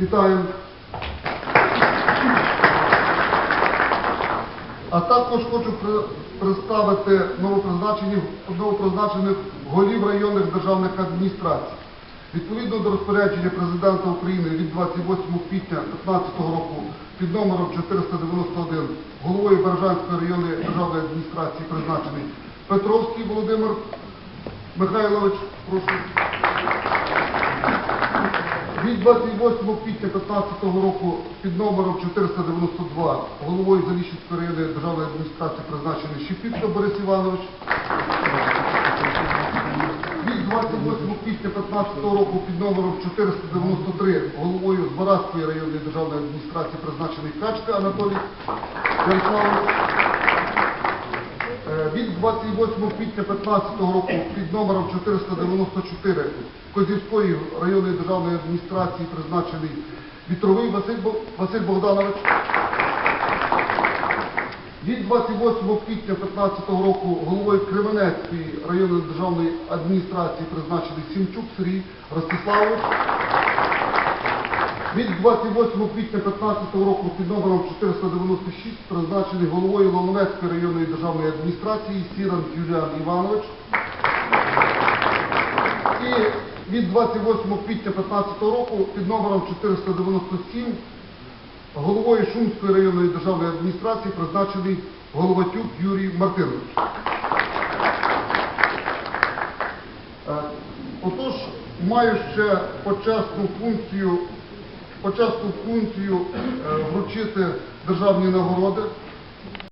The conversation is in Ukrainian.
Вітаємо. А також хочу представити новопризначених, новопризначених голів районних державних адміністрацій. Відповідно до розпорядження Президента України від 28 квітня 2015 року під номером 491 головою Бережанської районної державної адміністрації призначений Петровський Володимир Михайлович, прошу. Від 28 квітня 2015 року під номером 492 головою Заліщицької районної державної адміністрації призначений Щепітко Борис Іванович. Від 28 квітня 2015 року під номером 493 головою Збаразької районної державної адміністрації призначений Качка Анатолій Ярославович. Е, Від 28 квітня 2015 року під номером 494 Козівської районної державної адміністрації призначений Вітровий Василь Богданович. Від 28 квітня 2015 року головою Кременецької районної державної адміністрації призначений Сімчук Сергій Ростиславович. Від 28 квітня 2015 року під номером 496 призначений головою Ломонецької районної державної адміністрації Сіран Юліан Іванович. І від 28 квітня 2015 року під номером 497 головою Шумської районної державної адміністрації призначений Головатюк Юрій Мартинович. Е, Отож, маю ще почесну функцію, почесну функцію е, вручити державні нагороди.